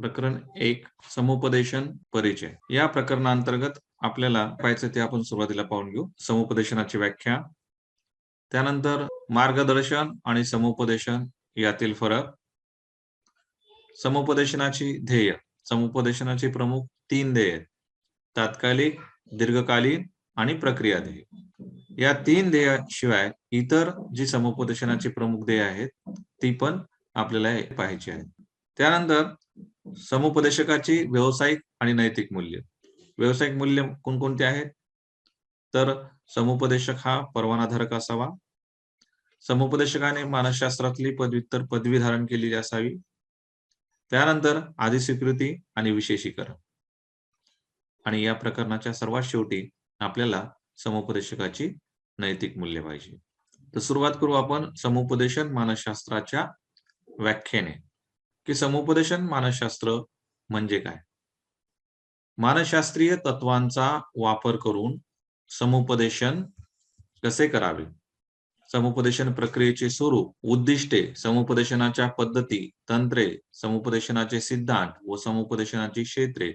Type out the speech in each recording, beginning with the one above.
प्रकरण एक समुपदेशन परिचय. या प्रकरणांतर्गत आपल्याला पाहायचं ते आपण सुरुवातीला पाहून घेऊ. समुपदेशनाची व्याख्या. त्यानंतर मार्गदर्शन आणि समुपदेशन यातील फरक. समुपदेशनाची ध्येय. समुपदेशनाची प्रमुख तीन ध्येय तात्कालिक दीर्घकालीन आणि प्रक्रिया ध्येय. या तीन ध्येयाशिवाय इतर जी समुपदेशनाची प्रमुख ध्येय आहेत ती पण आपल्याला पाहायची आहेत. त्यानंतर समुपदेशकाची व्यावसायिक आणि नैतिक मूल्य. व्यावसायिक मूल्य कोणकोणते आहेत? तर समुपदेशक हा परवानाधारक असावा. समुपदेशकाने मानसशास्त्रातली पदव्युत्तर पदवी धारण केलेली असावी. त्यानंतर आधी स्वीकृती आणि विशेषीकरण. आणि या प्रकरणाच्या सर्वात शेवटी आपल्याला समुपदेशकाची नैतिक मूल्य पाहिजे. तर सुरुवात करू आपण समुपदेशन मानसशास्त्राच्या व्याख्येने. की समुपदेशन मानसशास्त्र म्हणजे काय? मानसशास्त्रीय तत्वांचा वापर करून समुपदेशन कसे करावे? समुपदेशन प्रक्रियेचे स्वरूप उद्दिष्टे समुपदेशनाच्या पद्धती तंत्रे समुपदेशनाचे सिद्धांत व समुपदेशनाची क्षेत्रे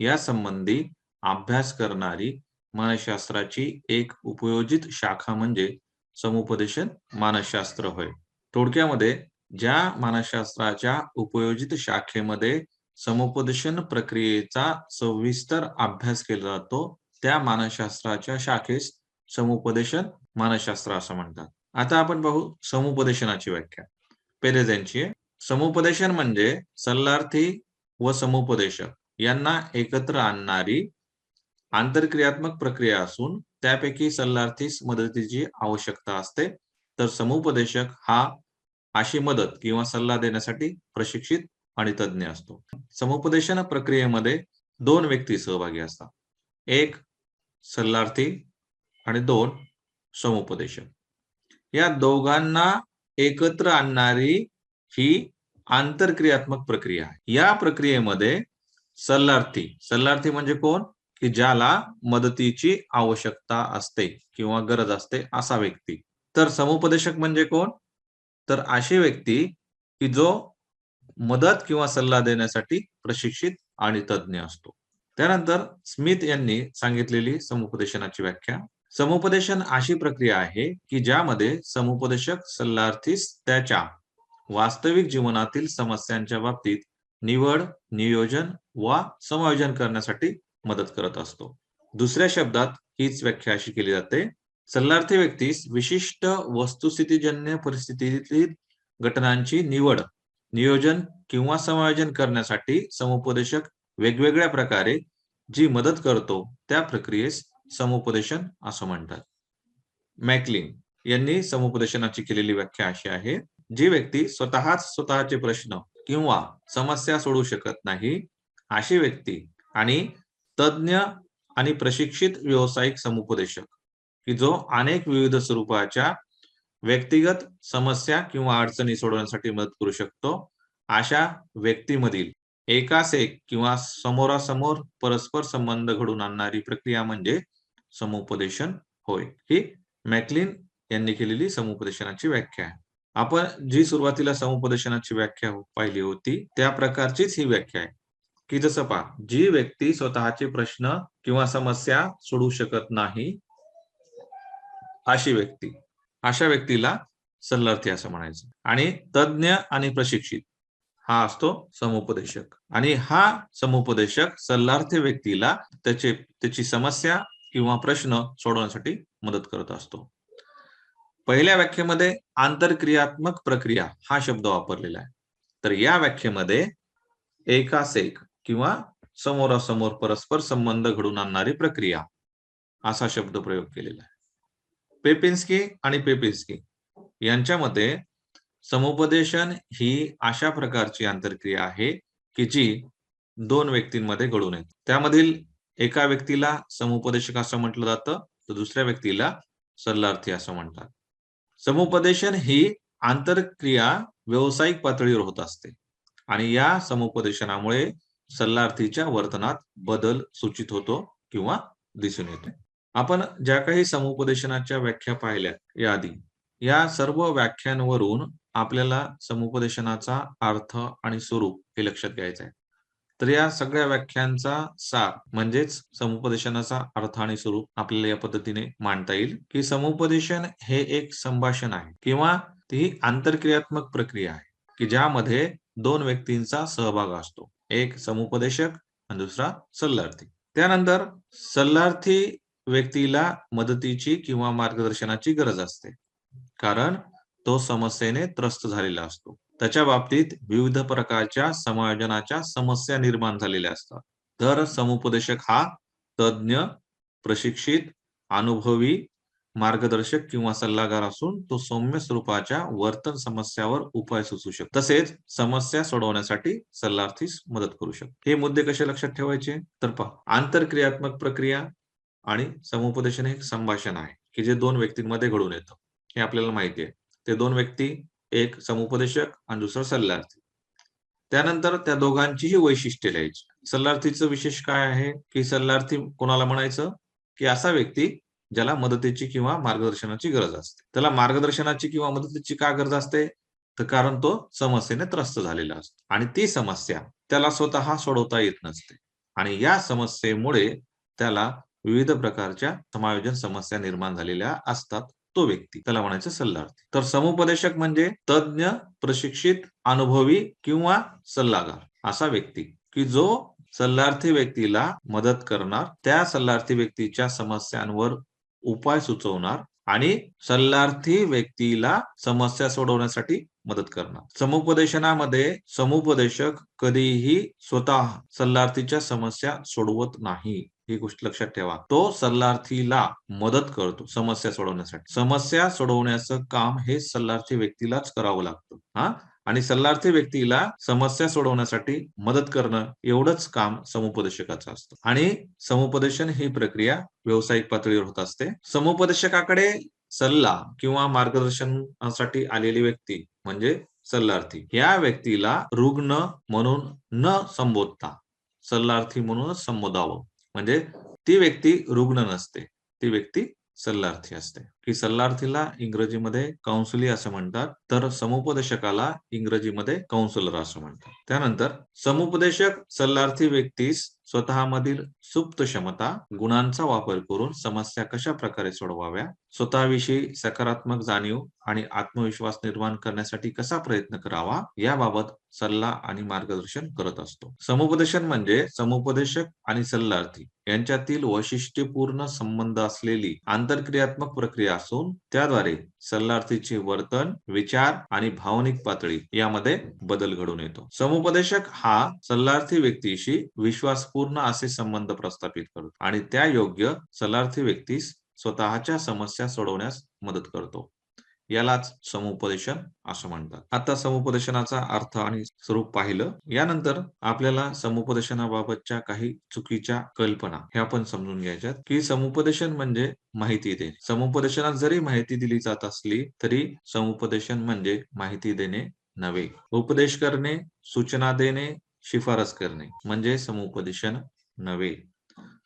या संबंधी अभ्यास करणारी मानसशास्त्राची एक उपयोजित शाखा म्हणजे समुपदेशन मानसशास्त्र होय. थोडक्यामध्ये ज्या मानसशास्त्राच्या उपयोजित शाखेमध्ये समुपदेशन प्रक्रियेचा सविस्तर अभ्यास केला जातो त्या मानसशास्त्राच्या शाखेस समुपदेशन मानसशास्त्र असं म्हणतात. आता आपण पाहू समुपदेशनाची व्याख्या. पहिले त्यांची समुपदेशन म्हणजे सल्लार्थी व समुपदेशक यांना एकत्र आणणारी आंतरक्रियात्मक प्रक्रिया असून त्यापैकी सल्लार्थीस मदतीची आवश्यकता असते. तर समुपदेशक हा अशी मदत किंवा सल्ला देण्यासाठी प्रशिक्षित आणि तज्ज्ञ असतो. समुपदेशन प्रक्रियेमध्ये दोन व्यक्ती सहभागी असतात. एक सल्लार्थी आणि दोन समुपदेशक. या दोघांना एकत्र आणणारी ही आंतरक्रियात्मक प्रक्रिया आहे. या प्रक्रियेमध्ये सल्लार्थी सल्लार्थी म्हणजे कोण? की ज्याला मदतीची आवश्यकता असते किंवा गरज असते असा व्यक्ती. तर समुपदेशक म्हणजे कोण? तर अशी व्यक्ती की जो मदत किंवा सल्ला देण्यासाठी प्रशिक्षित आणि तज्ज्ञ असतो. त्यानंतर स्मिथ यांनी सांगितलेली समुपदेशनाची व्याख्या. समुपदेशन अशी प्रक्रिया आहे की ज्यामध्ये समुपदेशक सल्लार्थीस त्याच्या वास्तविक जीवनातील समस्यांच्या बाबतीत निवड नियोजन वा समायोजन करण्यासाठी मदत करत असतो. दुसऱ्या शब्दात हीच व्याख्या अशी केली जाते. सल्लार्थी व्यक्तीस विशिष्ट वस्तुस्थितीजन्य परिस्थितीतील घटनांची निवड नियोजन किंवा समायोजन करण्यासाठी समुपदेशक वेगवेगळ्या प्रकारे जी मदत करतो त्या प्रक्रियेस समुपदेशन असं म्हणतात. मॅकलिन यांनी समुपदेशनाची केलेली व्याख्या अशी आहे जी व्यक्ती स्वतःच स्वतःचे प्रश्न किंवा समस्या सोडू शकत नाही अशी व्यक्ती आणि तज्ज्ञ आणि प्रशिक्षित व्यावसायिक समुपदेशक की जो अनेक विविध स्वरूपाच्या व्यक्तिगत समस्या किंवा अडचणी सोडवण्यासाठी मदत करू शकतो अशा व्यक्तीमधील एकास एक किंवा समोरासमोर परस्पर संबंध घडून आणणारी प्रक्रिया म्हणजे समुपदेशन होय. ही मॅकलिन यांनी केलेली समुपदेशनाची व्याख्या आहे. आपण जी सुरुवातीला समुपदेशनाची व्याख्या पाहिली होती त्या प्रकारचीच ही व्याख्या आहे. की जसं पहा जी व्यक्ती स्वतःचे प्रश्न किंवा समस्या सोडू शकत नाही अशी व्यक्ती. अशा व्यक्तीला सल्लार्थी असं म्हणायचं. आणि तज्ज्ञ आणि प्रशिक्षित हा असतो समुपदेशक. आणि हा समुपदेशक सल्लार्थी व्यक्तीला त्याचे त्याची समस्या किंवा प्रश्न सोडवण्यासाठी मदत करत असतो. पहिल्या व्याख्येमध्ये आंतरक्रियात्मक प्रक्रिया हा शब्द वापरलेला आहे. तर या व्याख्येमध्ये एकास एक किंवा समोरासमोर परस्पर संबंध घडून आणणारी प्रक्रिया असा शब्द प्रयोग केलेला आहे. पेपिन्स्की आणि पेपिन्स्की. यांच्यामध्ये समुपदेशन ही अशा प्रकारची आंतरक्रिया आहे की जी दोन व्यक्तींमध्ये घडून येते त्यामधील एका व्यक्तीला समुपदेशक असं म्हटलं जातं तर दुसऱ्या व्यक्तीला सल्लार्थी असं म्हणतात. समुपदेशन ही आंतरक्रिया व्यावसायिक पातळीवर होत असते आणि या समुपदेशनामुळे सल्लार्थीच्या वर्तनात बदल सूचित होतो किंवा दिसून येतो. आपण ज्या काही समुपदेशनाच्या व्याख्या पाहिल्या याआधी या सर्व व्याख्यांवरून आपल्याला समुपदेशनाचा अर्थ आणि स्वरूप हे लक्षात घ्यायचं आहे. तर या सगळ्या व्याख्यांचा सार म्हणजेच समुपदेशनाचा अर्थ आणि स्वरूप आपल्याला या पद्धतीने मांडता येईल की समुपदेशन हे एक संभाषण आहे किंवा ती आंतरक्रियात्मक प्रक्रिया आहे की ज्यामध्ये दोन व्यक्तींचा सहभाग असतो. एक समुपदेशक आणि दुसरा सल्लार्थी. त्यानंतर सल्लार्थी व्यक्तीला मदतीची किंवा मार्गदर्शनाची गरज असते. कारण तो समस्येने त्रस्त झालेला असतो. त्याच्या बाबतीत विविध प्रकारच्या समायोजनाच्या समस्या निर्माण झालेल्या असतात. तर समुपदेशक हा तज्ञ प्रशिक्षित अनुभवी मार्गदर्शक किंवा सल्लागार असून तो सौम्य स्वरूपाच्या वर्तन समस्यावर उपाय सुचू शकतो. तसेच समस्या सोडवण्यासाठी सल्लार्थीस मदत करू शकतो. हे मुद्दे कसे लक्षात ठेवायचे? तर पहा. आंतरक्रियात्मक प्रक्रिया आणि समुपदेशन हे संभाषण आहे की जे दोन व्यक्तींमध्ये घडून येतं. हे आपल्याला माहिती आहे. ते दोन व्यक्ती एक समुपदेशक आणि दुसरा सल्लार्थी. त्यानंतर त्या दोघांचीही वैशिष्ट्ये लिहायची. सल्लार्थीचं विशेष काय आहे? की सल्लार्थी कोणाला म्हणायचं? की असा व्यक्ती ज्याला मदतीची किंवा मार्गदर्शनाची गरज असते. त्याला मार्गदर्शनाची किंवा मदतीची का गरज असते? तर कारण तो समस्येने त्रस्त झालेला असतो. आणि ती समस्या त्याला स्वतः सोडवता येत नसते. आणि या समस्येमुळे त्याला विविध प्रकारच्या समायोजन समस्या निर्माण झालेल्या असतात तो व्यक्ती. त्याला म्हणायचं सल्लार्थी तर समुपदेशक म्हणजे तज्ञ प्रशिक्षित अनुभवी किंवा सल्लागार असा व्यक्ती. की जो सल्लार्थी व्यक्तीला मदत करणार त्या सल्लार्थी व्यक्तीच्या समस्यांवर उपाय सुचवणार आणि सल्लार्थी व्यक्तीला समस्या सोडवण्यासाठी मदत करणार. समुपदेशनामध्ये समुपदेशक कधीही स्वतः सल्लार्थीच्या समस्या सोडवत नाही. ही गोष्ट लक्षात ठेवा. तो सल्लार्थीला मदत करतो समस्या सोडवण्यासाठी. समस्या सोडवण्याचं काम हे सल्लार्थी व्यक्तीलाच करावं लागतं. हा? आणि सल्लार्थी व्यक्तीला समस्या सोडवण्यासाठी मदत करणं एवढंच काम समुपदेशकाचं असतं. आणि समुपदेशन ही प्रक्रिया व्यावसायिक पातळीवर होत असते. समुपदेशकाकडे सल्ला किंवा मार्गदर्शनासाठी आलेली व्यक्ती म्हणजे सल्लार्थी. या व्यक्तीला रुग्ण म्हणून न संबोधता सल्लार्थी म्हणूनच संबोधावं. म्हणजे ती व्यक्ती रुग्ण नसते ती व्यक्ती सल्लार्थी असते. की सल्लार्थीला इंग्रजीमध्ये काउन्सिली असं म्हणतात तर समुपदेशकाला इंग्रजीमध्ये काउन्सिलर असं म्हणतात. त्यानंतर समुपदेशक सल्लार्थी व्यक्तीस स्वतःमधील सुप्त क्षमता गुणांचा वापर करून समस्या कशा प्रकारे सोडवाव्या स्वतःविषयी सकारात्मक जाणीव आणि आत्मविश्वास निर्माण करण्यासाठी कसा प्रयत्न करावा याबाबत सल्ला आणि मार्गदर्शन करत असतो. समुपदेशन म्हणजे समुपदेशक आणि सल्लार्थी यांच्यातील वैशिष्ट्यपूर्ण संबंध असलेली आंतरक्रियात्मक प्रक्रिया असून त्याद्वारे सल्लार्थीचे वर्तन विचार आणि भावनिक पातळी यामध्ये बदल घडून येतो. समुपदेशक हा सल्लार्थी व्यक्तीशी विश्वासपूर्ण असे संबंध प्रस्थापित करतो आणि त्या योग्य सलार्थी व्यक्तीस स्वतःच्या समस्या सोडवण्यास मदत करतो. यालाच समुपदेशन असं म्हणतात. आता समुपदेशनाचा अर्थ आणि स्वरूप पाहिलं यानंतर आपल्याला समुपदेशनाबाबतच्या काही चुकीच्या कल्पना ह्या पण समजून घ्यायच्यात की समुपदेशन म्हणजे माहिती देणे. समुपदेशनात जरी माहिती दिली जात असली तरी समुपदेशन म्हणजे माहिती देणे नव्हे. उपदेश करणे सूचना देणे शिफारस करणे. म्हणजे समुपदेशन नव्हे.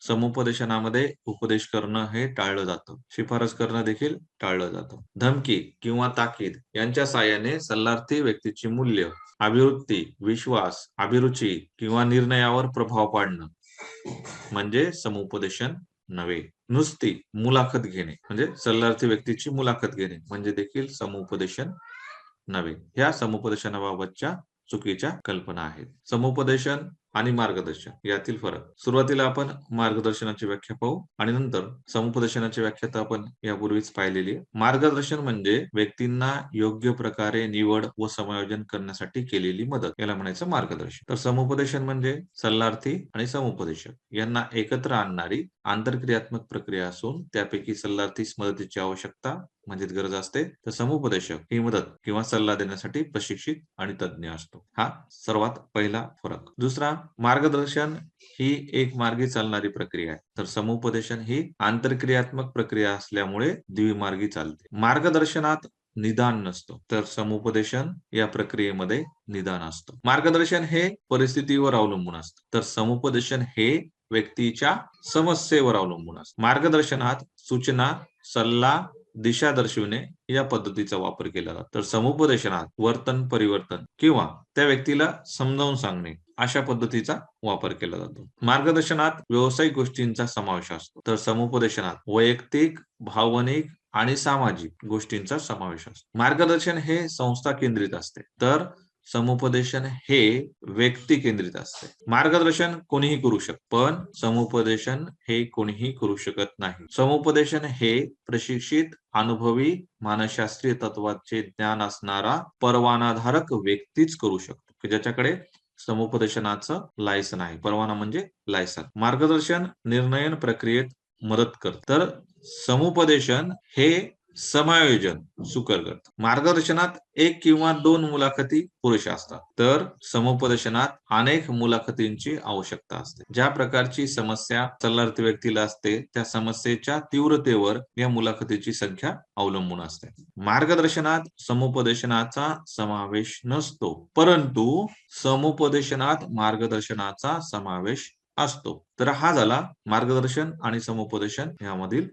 समुपदेशनामध्ये उपदेश करणं हे टाळलं जातं. शिफारस करणं देखील टाळलं जातं. धमकी किंवा ताकीद यांच्या साह्याने सल्लार्थी व्यक्तीची मूल्य अभिवृत्ती विश्वास अभिरुची किंवा निर्णयावर प्रभाव पाडणं. म्हणजे समुपदेशन नव्हे. नुसती मुलाखत घेणे म्हणजे सल्लार्थी व्यक्तीची मुलाखत घेणे म्हणजे देखील समुपदेशन नव्हे. ह्या समुपदेशनाबाबतच्या चुकीच्या कल्पना आहेत. समुपदेशन आणि मार्गदर्शन यातील फरक. सुरुवातीला आपण मार्गदर्शनाची व्याख्या पाहू आणि नंतर समुपदेशनाची व्याख्या तर आपण यापूर्वीच पाहिलेली आहे. मार्गदर्शन म्हणजे व्यक्तींना योग्य प्रकारे निवड व समायोजन करण्यासाठी केलेली मदत याला म्हणायचं मार्गदर्शन. तर समुपदेशन म्हणजे सल्लार्थी आणि समुपदेशक. यांना एकत्र आणणारी आंतरक्रियात्मक प्रक्रिया असून त्यापैकी सल्लार्थीस मदतीची आवश्यकता म्हणजेच गरज असते तर समुपदेशक ही मदत किंवा सल्ला देण्यासाठी प्रशिक्षित आणि तज्ञ असतो. हा सर्वात पहिला फरक. दुसरा मार्गदर्शन ही एक मार्गी चालणारी प्रक्रिया आहे. तर समुपदेशन ही आंतरक्रियात्मक प्रक्रिया असल्यामुळे द्विमार्गी चालते. मार्गदर्शनात निदान नसतो तर समुपदेशन या प्रक्रियेमध्ये निदान असतं. मार्गदर्शन हे परिस्थितीवर अवलंबून असतं तर समुपदेशन हे व्यक्तीच्या समस्येवर अवलंबून असतं. मार्गदर्शनात सूचना सल्ला दिशा दर्शविणे या पद्धतीचा वापर केला जातो तर समुपदेशनात वर्तन परिवर्तन किंवा त्या व्यक्तीला समजावून सांगणे अशा पद्धतीचा वापर केला जातो. मार्गदर्शनात व्यावसायिक गोष्टींचा समावेश असतो. तर समुपदेशनात वैयक्तिक भावनिक आणि सामाजिक गोष्टींचा समावेश असतो. मार्गदर्शन हे संस्था केंद्रित असते. तर समुपदेशन हे व्यक्ती केंद्रित असते. मार्गदर्शन कोणीही करू शकत पण समुपदेशन हे कोणीही करू शकत नाही. समुपदेशन हे प्रशिक्षित अनुभवी मानसशास्त्रीय तत्वाचे ज्ञान असणारा परवानाधारक व्यक्तीच करू शकतो. की ज्याच्याकडे समुपदेशनाचं लायसन आहे. परवाना म्हणजे लायसन मार्गदर्शन निर्णयन प्रक्रियेत मदत करत. तर समुपदेशन हे समायोजन सुकर करत मार्गदर्शनात एक किंवा दोन मुलाखती पुरेशा असतात. तर समुपदेशनात अनेक मुलाखतींची आवश्यकता असते. ज्या प्रकारची समस्या सल्लार्थी व्यक्तीला असते त्या समस्येच्या तीव्रतेवर या मुलाखतीची संख्या अवलंबून असते. मार्गदर्शनात समुपदेशनाचा समावेश नसतो परंतु समुपदेशनात मार्गदर्शनाचा समावेश असतो. तर हा झाला मार्गदर्शन आणि समुपदेशन यामधील